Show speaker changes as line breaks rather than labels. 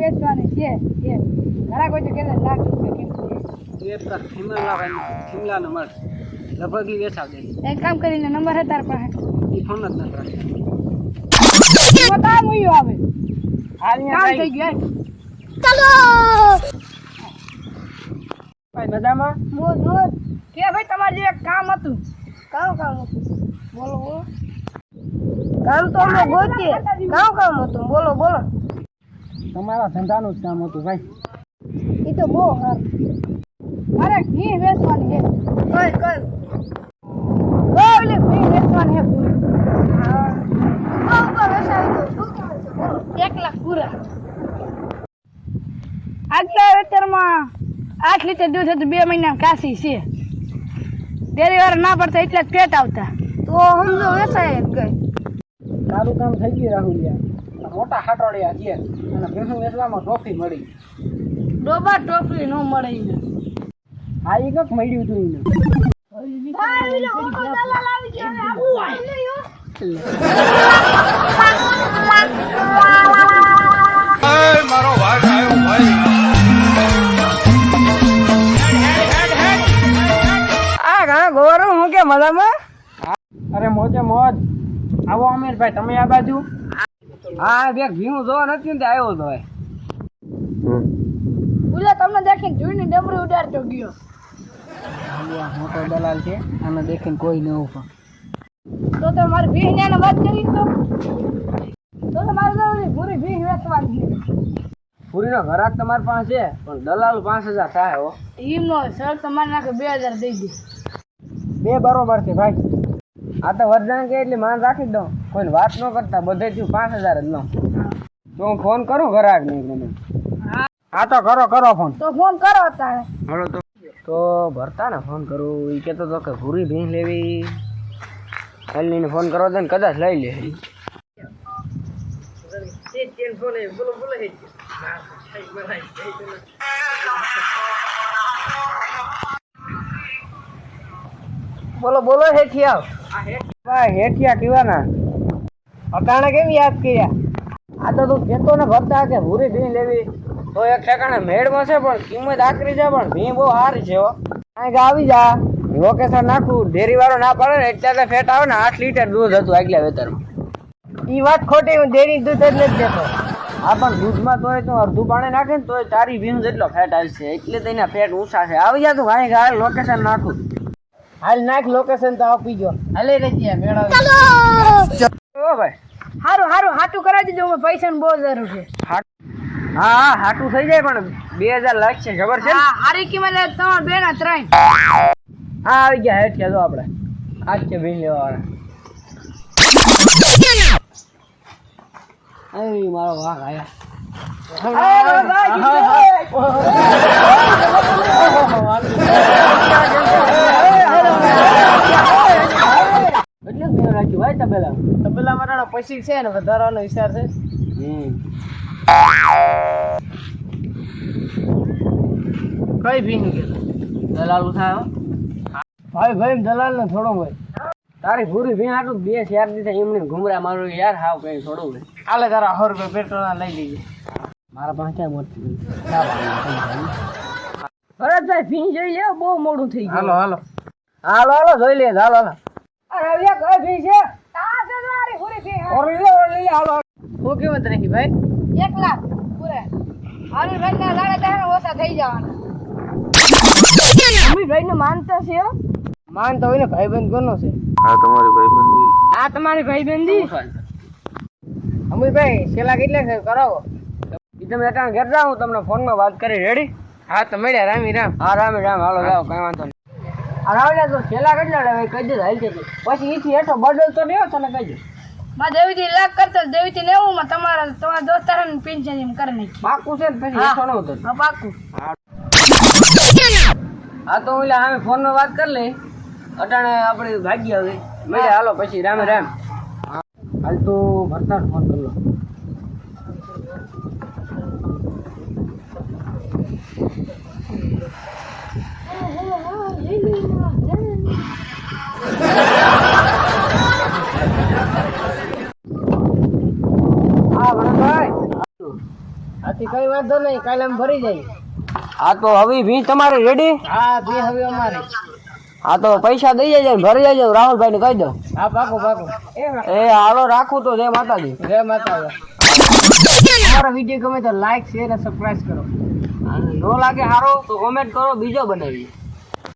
વેચવાની છે છે ઘણા કોઈ તો લાખ રૂપિયા કિંમત
એ પેલા શિમલા શિમલાનો મળ લગભગ વેચાવ દે.
એક કામ કરીને નંબર હે પાસે?
એ ફોન જ નથી રાખતો.
એમાં કામ આવે.
હાલ
કામ થઈ ગયું
ભાઈ મજામાં?
મોજ મોજ. કે ભાઈ તમારે જે એક કામ હતું. કયું કામ હતું. બોલો બોલો. કામ તો અમે ગોતીએ. કામ કામ હતું. બોલો બોલો.
તમારા ધંધાનું જ કામ હતું ભાઈ.
એ તો બહુ સારું અરે ઘી વેચવાની છે. કઈ કઈ? ઓલી ઘી વેચવાની છે પૂરી. એક લાખ પૂરા. આજના વેતરમાં આઠ લીટર દૂધ હતું બે મહિના કાશી છે. ડેરી વાર ના પડતા એટલે જ પેટ આવતા. તો સમજો વેચાય ગઈ.
સારું કામ થઈ ગયું રાહુલિયા મોટા હાટોડિયા છે. અને ભેંસું વેચવામાં ટ્રોફી મળી.
ડોબા ટ્રોફી નો મળે એને
હા એ જ મળ્યું હતું એને.
આ ઘણા ગોરું હું કે મજામાં?
અરે મોજે મોજ. આવો અમીરભાઈ તમે આ બાજુ? હા બે ભીનું જોવા નથી ને આવ્યો તો
બોલે તમને દેખીને જોઈને ડમરી ઉડાડતો ગયો.
મોટો દલાલ છે આને દેખીને કોઈ ન ઊભો.
તો તો મારી ભીહ ને વાત કરી તો? તો મારે તો પૂરી ભીહ વેચવાની છે.
પૂરીનો ઘરાક તમારી પાસે છે પણ દલાલ પાંચ હજાર થાય હો.
એમનો સર તમારે નાખે બે હજાર દઈ દે.
બે બરોબર છે ભાઈ. આ તો વરદાન કે એટલે માન રાખી દઉં. કોઈ વાત ન કરતા બધે થયું પાંચ હજાર જ લઉં. તો હું ફોન કરું ઘરાક નહીં તમે
હા
તો કરો કરો ફોન.
તો ફોન કરો તારે
હલો તો. તો ભરતા ને ફોન કરું એ કહેતો તો કે ભૂરી ભીંગ લેવી. કલ્લીને ફોન કરો તો ને કદાચ લઈ લે. બોલો બોલો હેઠી ભાઈ હેઠિયા કીવાના. અટાણે કેમ યાદ કર્યા? આ તો તું કહેતો ને ભરતા કે ભૂરી ભીં લેવી. તો એક ઠેકાણે મેળમાં છે પણ કિંમત આકરી છે, પણ ભીં બહુ હારી છે, હો. કાંઈક આવી જા. લોકેશન નાખું. ડેરી ના પાડે ને એટલે ફેટ આવે ને આઠ લીટર દૂધ હતું આગલા વેતરમાં. ઈ વાત ખોટી, હું ડેરી દૂધ એટલે જ દેતો આ પણ દૂધમાં તોય તું અડધું પાણી નાખે ને તોય તારી ભીમ જેટલો ફેટ આવશે એટલે તો એના ફેટ ઊંચા છે. આવી જા તું કાંઈક હાલ લોકેશન નાખું. હાલ નાખ લોકેશન તો આપી ગયો. હાલે રહી મેળવ. ઓ ભાઈ.
હારું હારું હાટું કરાવી દેજો અમે પૈસાની બહુ જરૂર છે.
હા હા હાટું થઈ જાય પણ બે હજાર લાગશે ખબર છે ને?
હા હારી કિંમત તમારે બે ના ત્રણ.
હા આવી ગયા હેઠ જો આપણે આજ છે ભીન લેવા વાળા અરે મારો વાઘ આયા એટલે જ મેં રાખ્યું ભાઈ તબેલા
તબેલા મારા પછી છે ને વધારવાનો વિચાર છે. કઈ ભીંગ કે
દલાલ ઉઠાયો.
ભાઈ ભાઈ દલાલ ને થોડો ભાઈ
તારી પૂરી ભીન આટલું બે શેર દીધા એમને ઘુમરા મારું યાર હાવ કઈ થોડું ભાઈ
હાલે તારા સો રૂપિયા પેટ્રોલ લઈ લઈએ
મારા પાસે ક્યાં મોટી ભરતભાઈ ફી જોઈ લે બહુ મોડું થઈ ગયું.
હાલો હાલો.
હાલો હાલો જોઈ લે હાલો હાલો.
અરે હવે કઈ ભી છે? તારી પૂરી ભી
ઓરડી લે ઓરડી લે હાલો
હું કિંમત રાખી ભાઈ. એક લાખ. પૂરે. હારી ભાઈ લાડે તારે ઓછા થઈ જવાના. અમી ભાઈ નું માનતા છે હો.
હોય ને ભાઈબંધ કોનો છે?
આ તમારી ભાઈબંધી?
અમીરભાઈ છેલ્લા કેટલા છે? કરાવો. તમે અટાણ ઘેર જાઓ હું તમને ફોનમાં વાત કરી રેડી.
હા તો મળ્યા રામી રામ.
હા રામી રામ. હાલો જાઓ કઈ વાંધો નહીં. આ રાવલા તો છેલ્લા કેટલા કહી દે હાલ છે. પછી ઈથી હેઠો બદલ તો નહીં તને કહીજો
માં દેવીથી લાખ કરતા દેવીથી નેવું માં તમારા તમારા દોસ્તાર ને પિંચન એમ કરી નાખી.
પાકું છે ને પછી. હેઠો ન ઉતર.
હા પાકું.
હા તો ઓલા અમે ફોનમાં વાત કરી લઈ. અટાણે આપણે ભાગી હવે મળે હાલો પછી રામ રામ. હાલ તો ભરતા ફોન કરી લો. હા કઈ વાંધો નહીં કાલે અમે ભરી જઈએ હા તો હવે ભી તમારે રેડી હા ભી હવે અમારે. હા તો પૈસા દઈ જજો ને ભરી જજો રાહુલભાઈ ને કહી દો. હા પાકો પાકો એ હાલો રાખું તો જય માતાજી. જય માતાજી. અમારો વીડિયો ગમે તો લાઈક શેર અને સબસ્ક્રાઇબ કરો. નો લાગે સારો તો કોમેન્ટ કરો બીજો બનાવીએ.